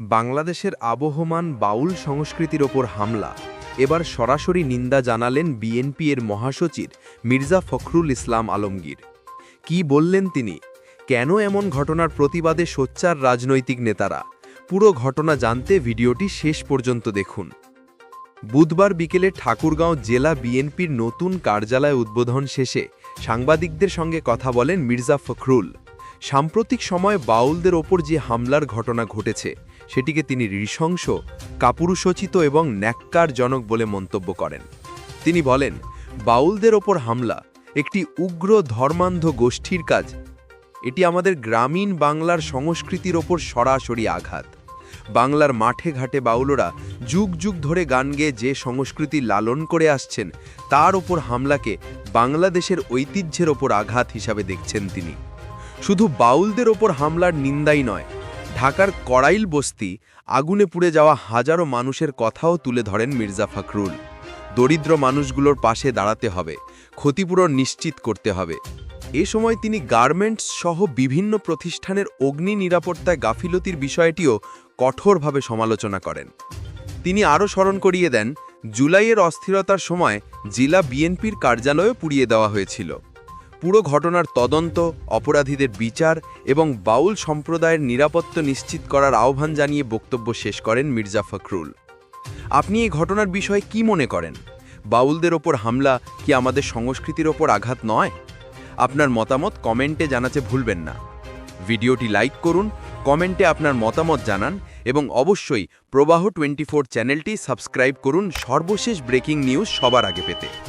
বাংলাদেশের আবহমান বাউল সংস্কৃতির ওপর হামলা। এবার সরাসরি নিন্দা জানালেন বিএনপি এর মহাসচিব মির্জা ফখরুল ইসলাম আলমগীর। কি বললেন তিনি? কেন এমন ঘটনার প্রতিবাদে সোচ্চার রাজনৈতিক নেতারা? পুরো ঘটনা জানতে ভিডিওটি শেষ পর্যন্ত দেখুন। বুধবার বিকেলে ঠাকুরগাঁও জেলা বিএনপির নতুন কার্যালয় উদ্বোধন শেষে সাংবাদিকদের সঙ্গে কথা বলেন মির্জা ফখরুল। সাম্প্রতিক সময়ে বাউলদের ওপর যে হামলার ঘটনা ঘটেছে, সেটিকে তিনি নৃশংস, কাপুরুষোচিত এবং ন্যাক্কারজনক বলে মন্তব্য করেন। তিনি বলেন, বাউলদের ওপর হামলা একটি উগ্র ধর্মান্ধ গোষ্ঠীর কাজ। এটি আমাদের গ্রামীণ বাংলার সংস্কৃতির ওপর সরাসরি আঘাত। বাংলার মাঠে ঘাটে বাউলরা যুগ যুগ ধরে গান গেয়ে যে সংস্কৃতি লালন করে আসছেন, তার ওপর হামলাকে বাংলাদেশের ঐতিহ্যের ওপর আঘাত হিসাবে দেখছেন তিনি। শুধু বাউলদের ওপর হামলার নিন্দাই নয়, ঢাকার কড়াইল বস্তি, আগুনে পুড়ে যাওয়া হাজারো মানুষের কথাও তুলে ধরেন মির্জা ফখরুল। দরিদ্র মানুষগুলোর পাশে দাঁড়াতে হবে, ক্ষতিপূরণ নিশ্চিত করতে হবে। এ সময় তিনি গার্মেন্টস সহ বিভিন্ন প্রতিষ্ঠানের অগ্নি নিরাপত্তায় গাফিলতির বিষয়টিও কঠোরভাবে সমালোচনা করেন। তিনি আরও স্মরণ করিয়ে দেন, জুলাইয়ের অস্থিরতার সময় জেলা বিএনপির কার্যালয়ও পুড়িয়ে দেওয়া হয়েছিল। পুরো ঘটনার তদন্ত, অপরাধীদের বিচার এবং বাউল সম্প্রদায়ের নিরাপত্তা নিশ্চিত করার আহ্বান জানিয়ে বক্তব্য শেষ করেন মির্জা ফখরুল। আপনি এই ঘটনার বিষয়ে কি মনে করেন? বাউলদের ওপর হামলা কি আমাদের সংস্কৃতির ওপর আঘাত নয়? আপনার মতামত কমেন্টে জানাতে ভুলবেন না। ভিডিওটি লাইক করুন, কমেন্টে আপনার মতামত জানান এবং অবশ্যই প্রবাহ টোয়েন্টি চ্যানেলটি সাবস্ক্রাইব করুন সর্বশেষ ব্রেকিং নিউজ সবার আগে পেতে।